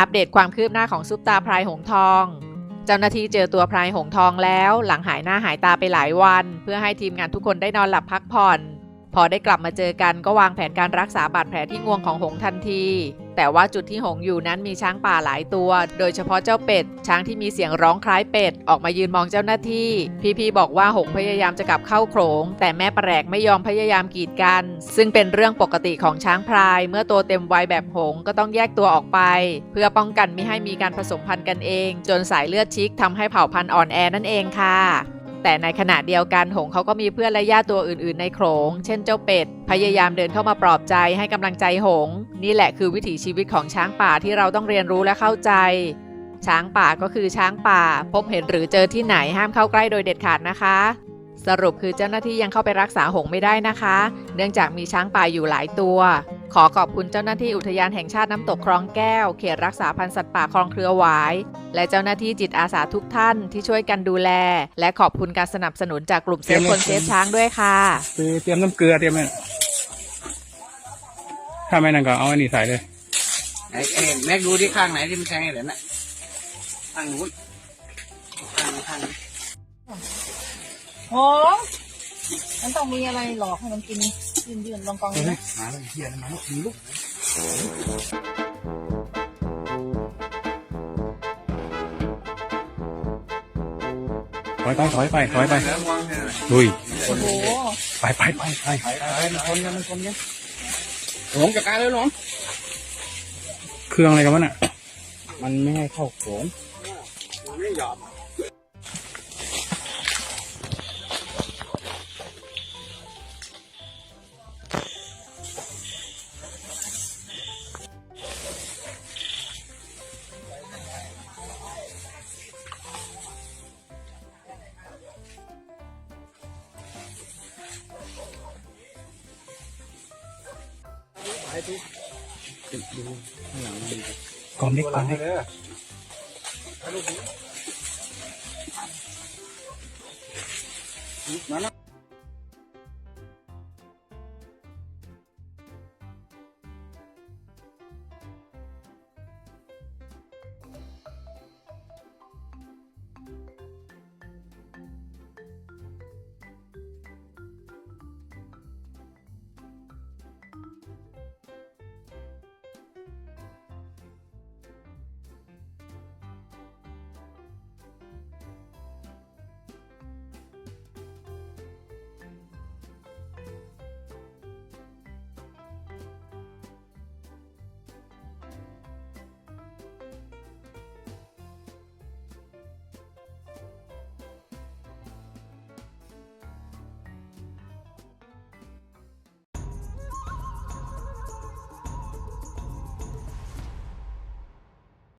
อัปเดตความคืบหน้าของซุปตาพลายหงทอง เจ้าหน้าที่เจอตัวพลายหงทองแล้ว หลังหายหน้าหายตาไปหลายวัน เพื่อให้ทีมงานทุกคนได้นอนหลับพักผ่อน พอได้กลับมาเจอกันก็วางแผนการรักษาบาดแผลที่งวงของหงทันที แต่ว่าจุดที่หงอยู่นั้นมีช้างป่าหลายตัว โดยเฉพาะเจ้าเป็ด ช้างที่มีเสียงร้องคล้ายเป็ด ออกมายืนมองเจ้าหน้าที่ พี่ๆบอกว่าหงพยายามจะกลับเข้าโขลงแต่แม่แปลกไม่ยอมพยายามกีดกัน ซึ่งเป็นเรื่องปกติของช้างพลาย เมื่อตัวเต็มวัยแบบหงก็ต้องแยกตัวออกไป เพื่อป้องกันไม่ให้มีการผสมพันธุ์กันเอง จนสายเลือดชิกทำให้เผ่าพันธุ์อ่อนแอนั่นเองค่ะ แต่ในขณะเดียวกันหงเขาก็มีเพื่อนและญาติตัวอื่นๆในโขง เช่นเจ้าเป็ด พยายามเดินเข้ามาปลอบใจให้กำลังใจหง นี่แหละคือวิถีชีวิตของช้างป่าที่เราต้องเรียนรู้และเข้าใจ ช้างป่าก็คือช้างป่า พบเห็นหรือเจอที่ไหนห้ามเข้าใกล้โดยเด็ดขาดนะคะ สรุปคือเจ้าหน้าที่ยังเข้าไปรักษาหงไม่ได้นะคะ เนื่องจากมีช้างป่าอยู่หลายตัว ขอขอบคุณเจ้าหน้าที่อุทยานแห่งชาติน้ำตกคลองแก้ว เขตรักษาพันธุ์สัตว์ป่าคลองเครือหวาย และเจ้าหน้าที่จิตอาสาทุกท่านที่ช่วยกันดูแล และขอบคุณการสนับสนุนจากกลุ่มเซฟคนเซฟช้างด้วยค่ะ คือเตรียมน้ำเกลือเตรียมอะไรถ้าไม่นั่นก็เอาอันนี้ใส่เลยไอ้ไอ้แม็กดูที่ข้างไหนที่มันแทงไอ้เหรียญน่ะข้างนู้นข้างข้างโอ้มันต้องมีอะไรหลอกให้มันกิน ยืนยืนลองกองนี้นะมาแล้วเฮียมาแล้วมีลูกถอยไปถอยไปถอยไปลุยโอ้โหไปไปไปไปไปไปมันชนกันมันชนกันหลงจัดการเลยหลงเครื่องอะไรกันวะน่ะมันไม่ให้เข้าโขงไม่ยอม กองเล็กกองเล็กมาแล้ว